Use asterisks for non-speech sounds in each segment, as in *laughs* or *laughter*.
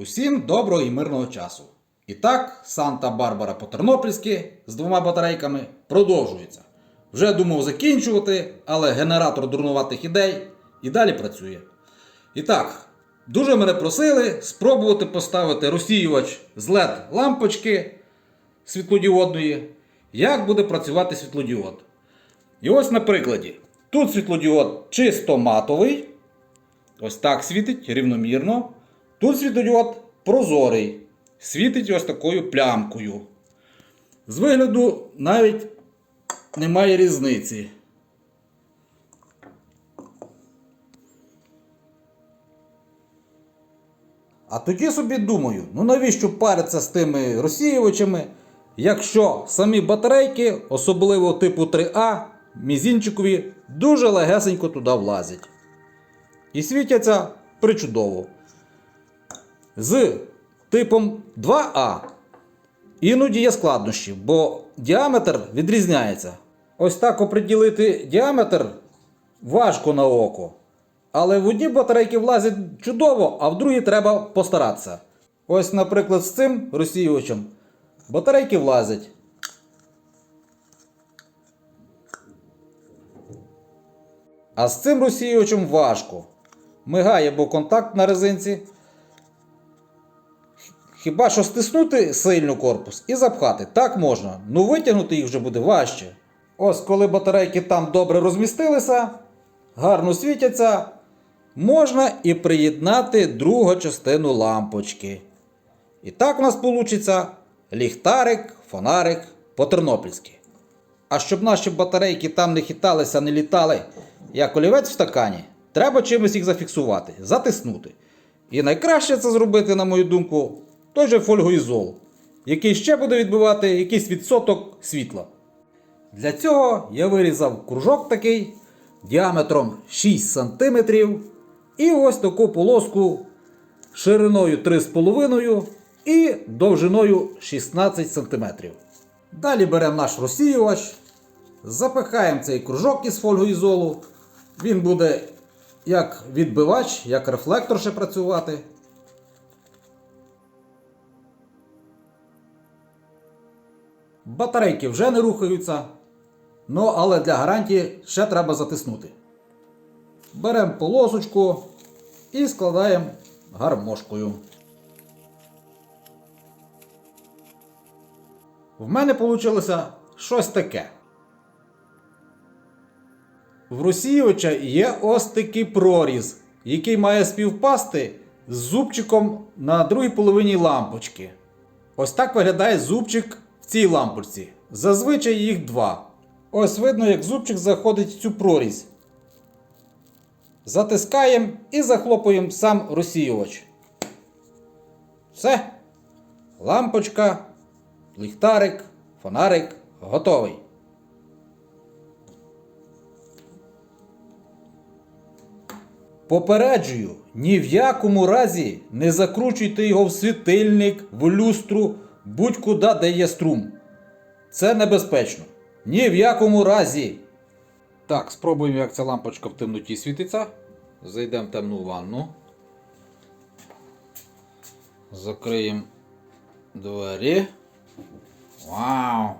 Усім доброго і мирного часу. І так, Санта-Барбара по-тернопільськи з двома батарейками продовжується. Вже думав закінчувати, але генератор дурнуватих ідей і далі працює. І так, дуже мене просили спробувати поставити розсіювач з LED лампочки світлодіодної, як буде працювати світлодіод. І ось на прикладі. Тут світлодіод чисто матовий. Ось так світить рівномірно. Тут світлодіод прозорий. Світить ось такою плямкою. З вигляду навіть немає різниці. А тоді собі думаю, ну навіщо паритися з тими розсіювачами, якщо самі батарейки, особливо типу 3А, мізінчикові, дуже легесенько туди влазять. І світяться причудово. З типом 2А іноді є складнощі, бо діаметр відрізняється. Ось так оприділити діаметр важко на око. Але в одні батарейки влазять чудово, а в другі треба постаратися. Ось, наприклад, з цим розсіювачем батарейки влазять. А з цим розсіювачем важко. Мигає, бо контакт на резинці. Хіба що стиснути сильно корпус і запхати. Так можна. Ну витягнути їх вже буде важче. Ось коли батарейки там добре розмістилися, гарно світяться, можна і приєднати другу частину лампочки. І так у нас вийде ліхтарик, фонарик по-тернопільськи. А щоб наші батарейки там не хиталися, не літали, як олівець в стакані, треба чимось їх зафіксувати, затиснути. І найкраще це зробити, на мою думку, той же фольгоізол, який ще буде відбивати якийсь відсоток світла. Для цього я вирізав кружок такий діаметром 6 см і ось таку полоску шириною 3,5 і довжиною 16 см. Далі беремо наш розсіювач, запихаємо цей кружок із фольгоізолу. Він буде як відбивач, як рефлектор ще працювати. Батарейки вже не рухаються. Ну, але для гарантії ще треба затиснути. Беремо полосочку і складаємо гармошкою. В мене вийшло щось таке. В розсіювача є ось такий проріз, який має співпасти з зубчиком на другій половині лампочки. Ось так виглядає зубчик цій лампочці. Зазвичай їх два. Ось видно, як зубчик заходить в цю прорізь. Затискаємо і захлопуємо сам розсіювач. Все. Лампочка, ліхтарик, фонарик готовий. Попереджую, ні в якому разі не закручуйте його в світильник, в люстру, будь-куди, де є струм. Це небезпечно. Ні в якому разі. Так, спробуємо, як ця лампочка в темноті світиться. Зайдемо в темну ванну. Закриємо двері. Вау!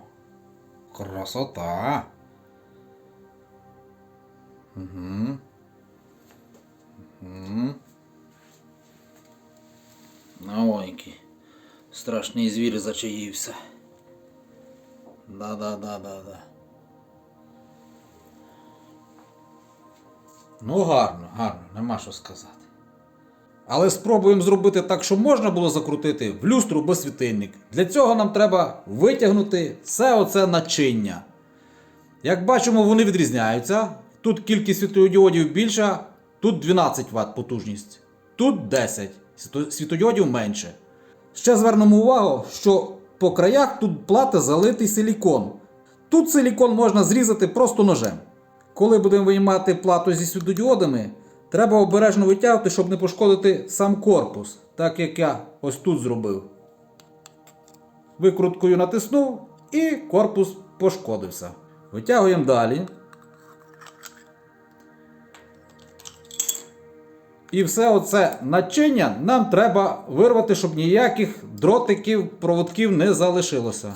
Красота! Угу. Угу. Новенький. Страшний звір зачаївся. Да-да-да-да-да. Ну, гарно, гарно, нема що сказати. Але спробуємо зробити так, щоб можна було закрутити в люстру без світильник. Для цього нам треба витягнути все оце начиння. Як бачимо, вони відрізняються. Тут кількість світлодіодів більша, тут 12 Вт потужність, тут 10, світо- світлодіодів менше. Ще звернемо увагу, що по краях тут плата залитий силікон. Тут силікон можна зрізати просто ножем. Коли будемо виймати плату зі світлодіодами, треба обережно витягувати, щоб не пошкодити сам корпус, так як я ось тут зробив. Викруткою натиснув і корпус пошкодився. Витягуємо далі. І все оце начиння нам треба вирвати, щоб ніяких дротиків, проводків не залишилося.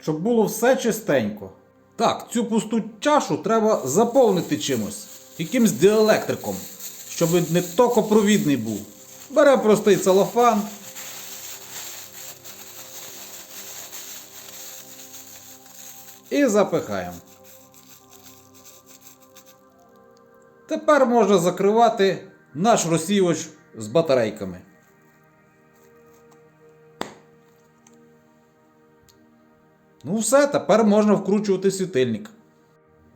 Щоб було все чистенько. Так, цю пусту чашу треба заповнити чимось, якимсь діелектриком, щоб не токопровідний був. Беремо простий целофан. І запихаємо. Тепер можна закривати наш розсівач з батарейками. Ну все, тепер можна вкручувати світильник.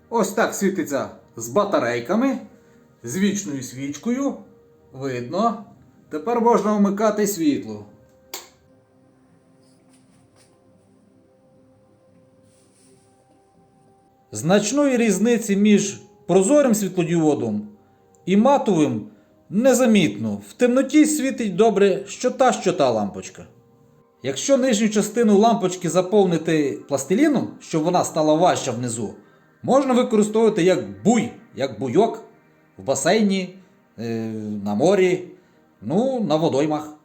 Ось так світиться з батарейками, з вічною свічкою. Видно. Тепер можна вмикати світло. Значної різниці між прозорим світлодіодом і матовим незамітно. В темноті світить добре що та, що та лампочка. Якщо нижню частину лампочки заповнити пластиліном, щоб вона стала важча внизу, можна використовувати як буй, як буйок в басейні, е, на морі, ну, на водоймах.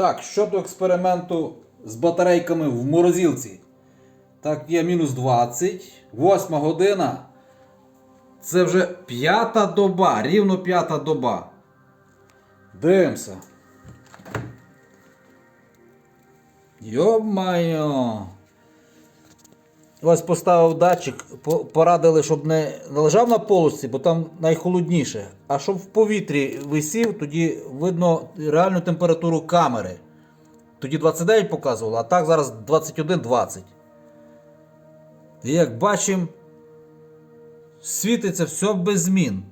Так, щодо експерименту з батарейками в морозилці. Так, є мінус 20, 8 година. Це вже п'ята доба, рівно п'ята доба. Дивимося. Йо-майо. Ось поставив датчик, порадили, щоб не лежав на полосці, бо там найхолодніше, а щоб в повітрі висів, тоді видно реальну температуру камери. Тоді 29 показувало, а так зараз 21-20. І як бачимо, світиться все без змін.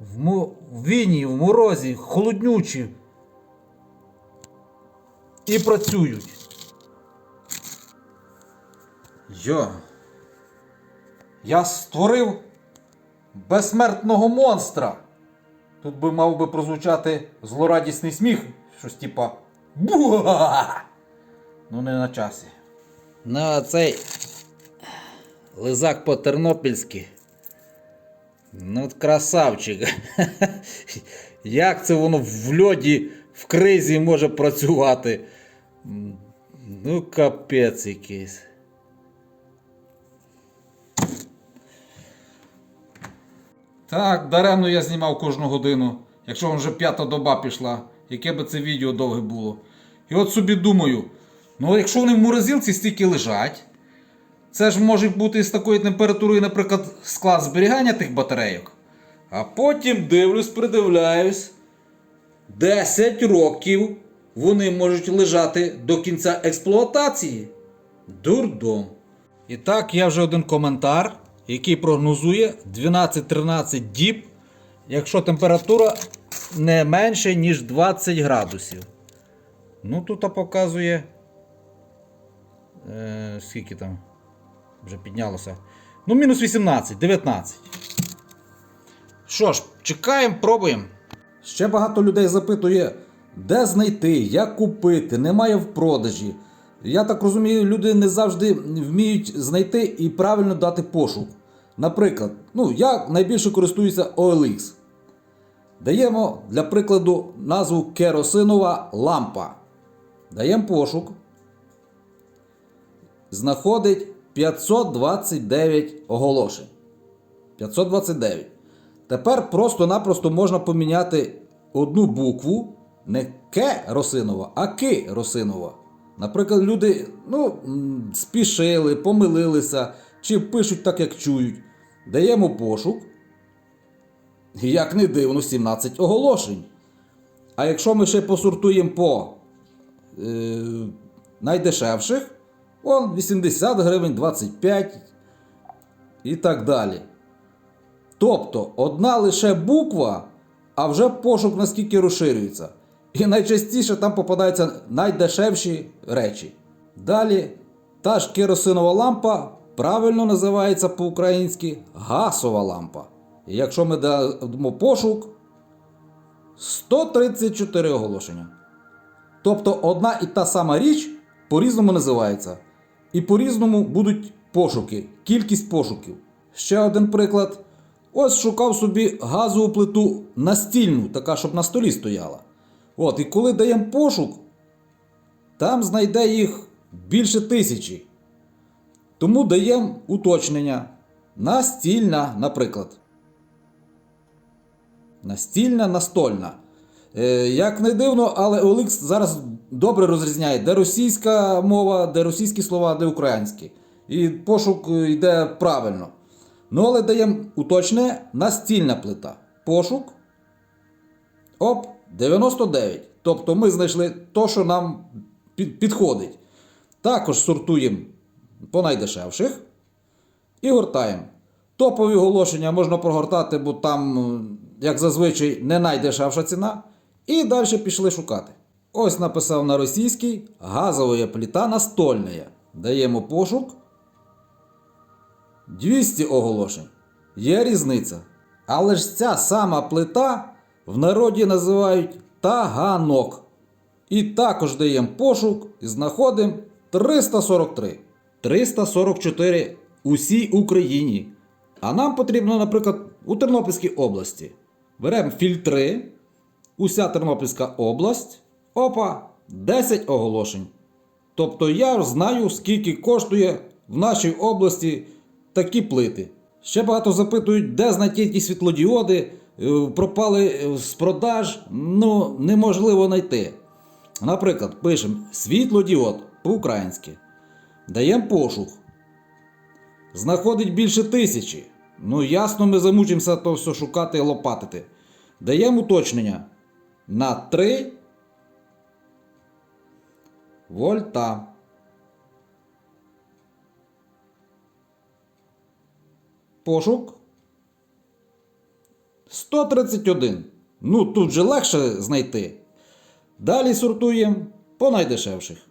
В, му... в віні, в морозі, холоднючі. І працюють. Йо. Я створив безсмертного монстра. Тут би мав би прозвучати злорадісний сміх, щось типа Буа! Ну не на часі. На цей лизак по-тернопільськи. Ну, от красавчик. *laughs* Як це воно в льоді в кризі може працювати? Ну, капець якийсь. Так, даремно я знімав кожну годину, якщо вже п'ята доба пішла, яке би це відео довге було. І от собі думаю, ну якщо вони в морозилці стільки лежать, це ж може бути з такою температурою, наприклад, склад зберігання тих батарейок. А потім дивлюсь, придивляюсь. 10 років вони можуть лежати до кінця експлуатації. Дурдом. І так, я вже один коментар, який прогнозує 12-13 діб, якщо температура не менше, ніж 20 градусів. Ну, тут показує. Е, скільки там? Вже піднялося. Ну, мінус 18, 19. Що ж, чекаємо, пробуємо. Ще багато людей запитує, де знайти, як купити, немає в продажі. Я так розумію, люди не завжди вміють знайти і правильно дати пошук. Наприклад, ну, я найбільше користуюся OLX. Даємо для прикладу назву керосинова лампа. Даємо пошук. Знаходить 529 оголошень. 529. Тепер просто-напросто можна поміняти одну букву, не К Росинова, а Ки Росинова. Наприклад, люди ну, спішили, помилилися, чи пишуть так, як чують. Даємо пошук. Як не дивно, 17 оголошень. А якщо ми ще посортуємо по е, найдешевших, он 80 гривень, 25 і так далі. Тобто одна лише буква, а вже пошук наскільки розширюється. І найчастіше там попадаються найдешевші речі. Далі, та ж керосинова лампа правильно називається по-українськи газова лампа. І якщо ми дамо пошук, 134 оголошення. Тобто одна і та сама річ по-різному називається. І по-різному будуть пошуки, кількість пошуків. Ще один приклад. Ось шукав собі газову плиту настільну, така, щоб на столі стояла. От, і коли даємо пошук, там знайде їх більше тисячі. Тому даємо уточнення. Настільна, наприклад. Настільна, настольна. Е, як не дивно, але OLX зараз добре розрізняє, де російська мова, де російські слова, де українські. І пошук йде правильно. Ну, але даємо уточнення настільна плита. Пошук. Оп, 99. Тобто ми знайшли то, що нам підходить. Також сортуємо по найдешевших і гортаємо. Топові оголошення можна прогортати, бо там, е, як зазвичай, не найдешевша ціна. І далі пішли шукати. Ось написав на російській газова плита настольна. Даємо пошук. 200 оголошень. Є різниця. Але ж ця сама плита в народі називають таганок. І також даємо пошук і знаходимо 343. 344 усій Україні. А нам потрібно, наприклад, у Тернопільській області. Беремо фільтри, уся Тернопільська область. Опа, 10 оголошень. Тобто я знаю, скільки коштує в нашій області такі плити. Ще багато запитують, де знайти ті світлодіоди, е, пропали е, з продаж. Ну, неможливо знайти. Наприклад, пишемо світлодіод по-українськи. Даємо пошук. Знаходить більше тисячі. Ну, ясно, ми замучимося то все шукати і лопатити. Даємо уточнення на 3 вольта. Пошук. 131. Ну, тут же легше знайти. Далі сортуємо по найдешевших.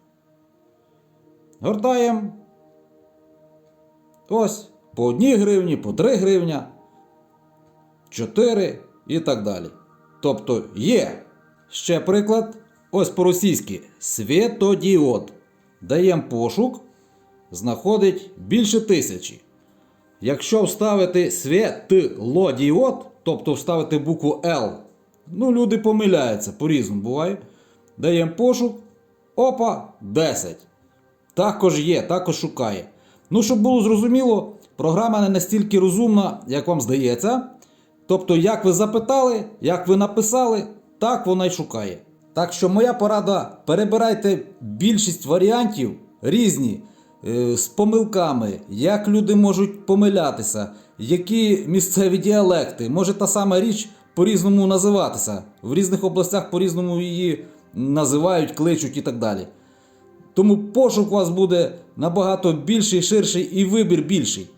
Гортаємо. Ось по 1 гривні, по 3 гривня, 4 і так далі. Тобто є. Ще приклад. Ось по-російськи світодіод. Даємо пошук, знаходить більше тисячі. Якщо вставити світлодіод, тобто вставити букву L, ну люди помиляються, по-різному буває. Даємо пошук. Опа, 10. Також є, також шукає. Ну, щоб було зрозуміло, програма не настільки розумна, як вам здається. Тобто, як ви запитали, як ви написали, так вона й шукає. Так що моя порада: перебирайте більшість варіантів різні, е, з помилками, як люди можуть помилятися, які місцеві діалекти, може та сама річ по-різному називатися. В різних областях по-різному її називають, кличуть і так далі. Тому пошук у вас буде набагато більший, ширший і вибір більший.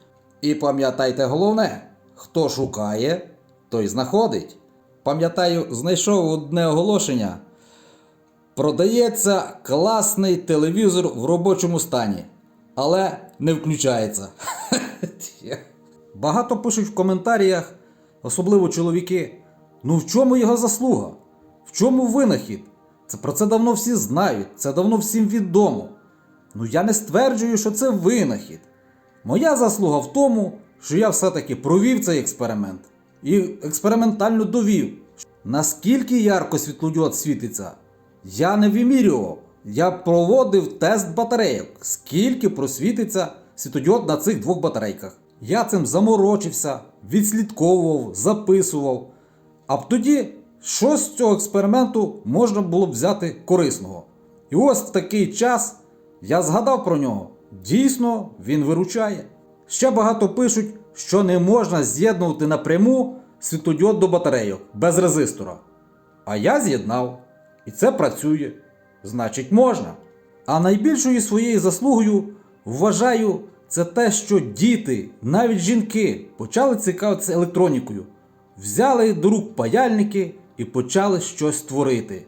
І пам'ятайте головне: хто шукає, той знаходить. Пам'ятаю, знайшов одне оголошення. Продається класний телевізор в робочому стані, але не включається. *laughs* Багато пишуть в коментарях, особливо чоловіки. Ну в чому його заслуга? В чому винахід? Це про це давно всі знають, це давно всім відомо. Ну я не стверджую, що це винахід. Моя заслуга в тому, що я все-таки провів цей експеримент і експериментально довів, наскільки ярко світлодіод світиться, я не вимірював. Я проводив тест батарейок, скільки просвітиться світодіод на цих двох батарейках. Я цим заморочився, відслідковував, записував. А тоді щось з цього експерименту можна було б взяти корисного. І ось в такий час я згадав про нього. Дійсно, він виручає. Ще багато пишуть, що не можна з'єднувати напряму світлодіод до батарейок без резистора. А я з'єднав. І це працює. Значить, можна. А найбільшою своєю заслугою вважаю це те, що діти, навіть жінки, почали цікавитися електронікою, взяли до рук паяльники і почали щось творити.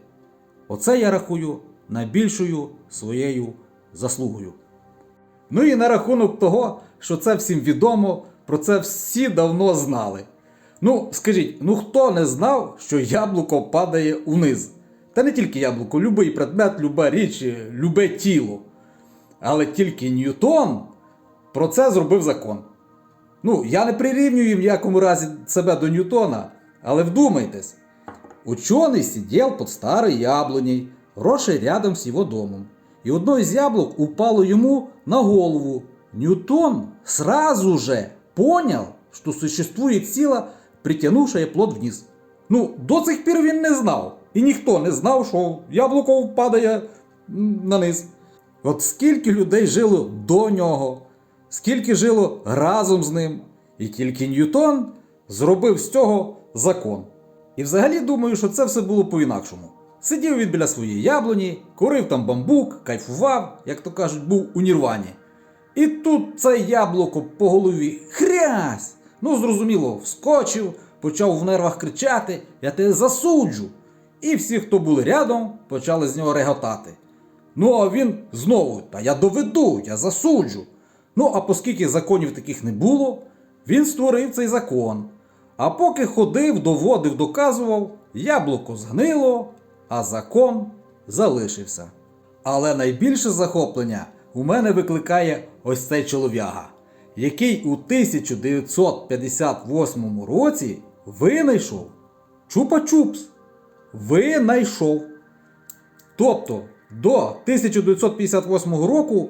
Оце я рахую найбільшою своєю заслугою. Ну і на рахунок того, що це всім відомо, про це всі давно знали. Ну, скажіть, ну хто не знав, що яблуко падає униз? Та не тільки яблуко, любий предмет, люба річ, любе тіло. Але тільки Ньютон про це зробив закон. Ну, я не прирівнюю в ніякому разі себе до Ньютона, але вдумайтесь. Ученый сидел под старой яблоней, росшей рядом с его домом. И одно из яблок упало ему на голову. Ньютон сразу же понял, что существует сила, притянувшая плод вниз. Ну, до цих пір він не знав. І ніхто не знав, що яблуко впадає на низ. От скільки людей жило до нього, скільки жило разом з ним, і тільки Ньютон зробив з цього закон. І взагалі думаю, що це все було по-інакшому. Сидів він біля своєї яблуні, курив там бамбук, кайфував, як то кажуть, був у нірвані. І тут це яблуко по голові хрясь! Ну, зрозуміло, вскочив, почав в нервах кричати: Я тебе засуджу. І всі, хто були рядом, почали з нього реготати. Ну, а він знову, та я доведу, я засуджу. Ну, а оскільки законів таких не було, він створив цей закон. А поки ходив, доводив, доказував, яблуко згнило, а закон залишився. Але найбільше захоплення у мене викликає ось цей чолов'яга, який у 1958 році винайшов Чупа-Чупс. Винайшов. Тобто до 1958 року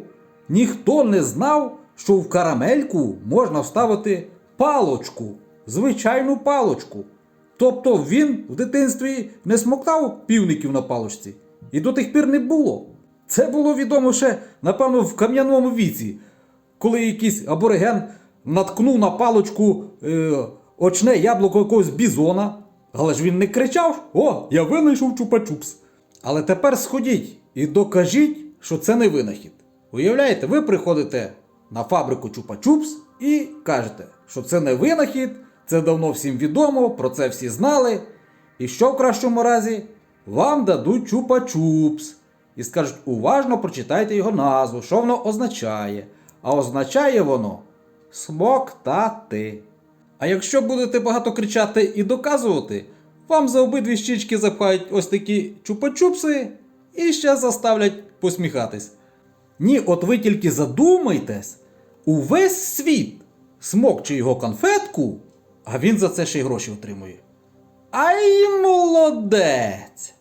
ніхто не знав, що в карамельку можна вставити палочку, звичайну палочку. Тобто він в дитинстві не смоктав півників на палочці, і до тих пір не було. Це було відомо ще, напевно, в кам'яному віці, коли якийсь абориген наткнув на палочку е, очне яблуко якогось бізона, але ж він не кричав: О, я винайшов чупа-чупс. Але тепер сходіть і докажіть, що це не винахід. Уявляєте, ви приходите на фабрику Чупа-Чупс і кажете, що це не винахід, це давно всім відомо, про це всі знали. І що в кращому разі? Вам дадуть Чупа-Чупс. І скажуть, уважно прочитайте його назву, що воно означає. А означає воно смоктати. А якщо будете багато кричати і доказувати, вам за обидві щічки запхають ось такі чупа-чупси і ще заставлять посміхатись. Ні, от ви тільки задумайтесь, увесь світ смокче його конфетку, а він за це ще й гроші отримує. Ай, молодець!